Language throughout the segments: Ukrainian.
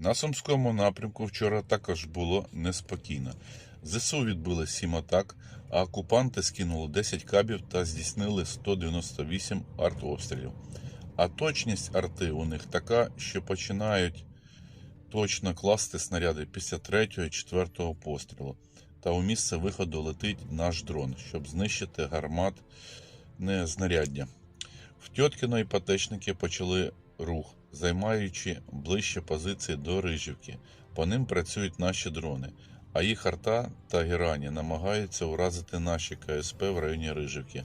На Сумському напрямку вчора також було неспокійно. ЗСУ відбили 7 атак, а окупанти скинули 10 кабів та здійснили 198 артобстрілів. А точність арти у них така, що починають точно класти снаряди після 3-4 пострілу. Та у місце виходу летить наш дрон, щоб знищити гарматне знаряддя. В Тьоткіно іпотечники почали рух, займаючи ближче позиції до Рижівки. По ним працюють наші дрони, а їх арта та герані намагаються уразити наші КСП в районі Рижівки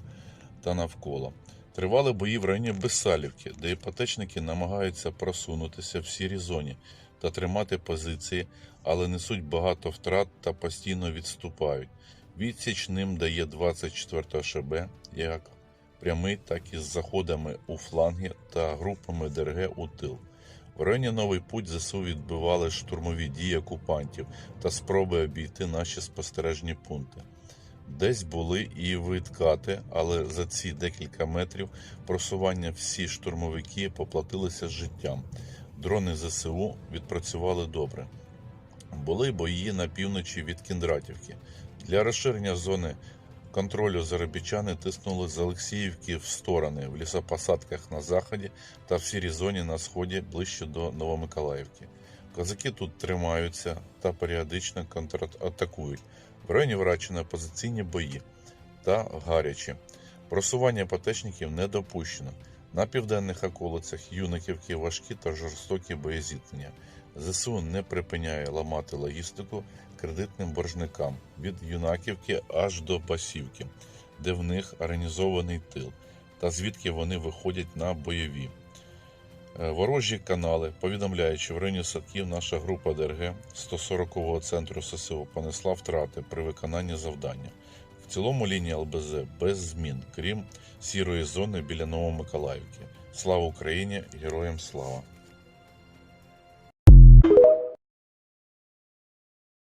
та навколо. Тривали бої в районі Бесалівки, де іпотечники намагаються просунутися в сірій зоні та тримати позиції, але несуть багато втрат та постійно відступають. Відсіч ним дає 24 ШБ, як прямий, так і з заходами у фланги та групами ДРГ у тил. В районі Новий Путь ЗСУ відбивали штурмові дії окупантів та спроби обійти наші спостережні пункти. Десь були і відкати, але за ці декілька метрів просування всі штурмовики поплатилися життям. Дрони ЗСУ відпрацювали добре. Були бої на півночі від Кіндратівки. Для розширення зони контролю заробітчани тиснули з Олексіївки в сторони в лісопосадках на заході та в сірій зоні на сході ближче до Новомиколаївки. Козаки тут тримаються та періодично контратакують. В районі Врачина позиційні бої та гарячі. Просування потечників не допущено. На південних околицях Юниківки важкі та жорстокі боєзіткнення. ЗСУ не припиняє ламати логістику кредитним боржникам від Юнаківки аж до Басівки, де в них організований тил, та звідки вони виходять на бойові. Е, Ворожі канали повідомляють, що в районі садків наша група ДРГ 140-го центру ССО понесла втрати при виконанні завдання. В цілому лінія ЛБЗ без змін, крім сірої зони біля Новомиколаївки. Слава Україні! Героям слава!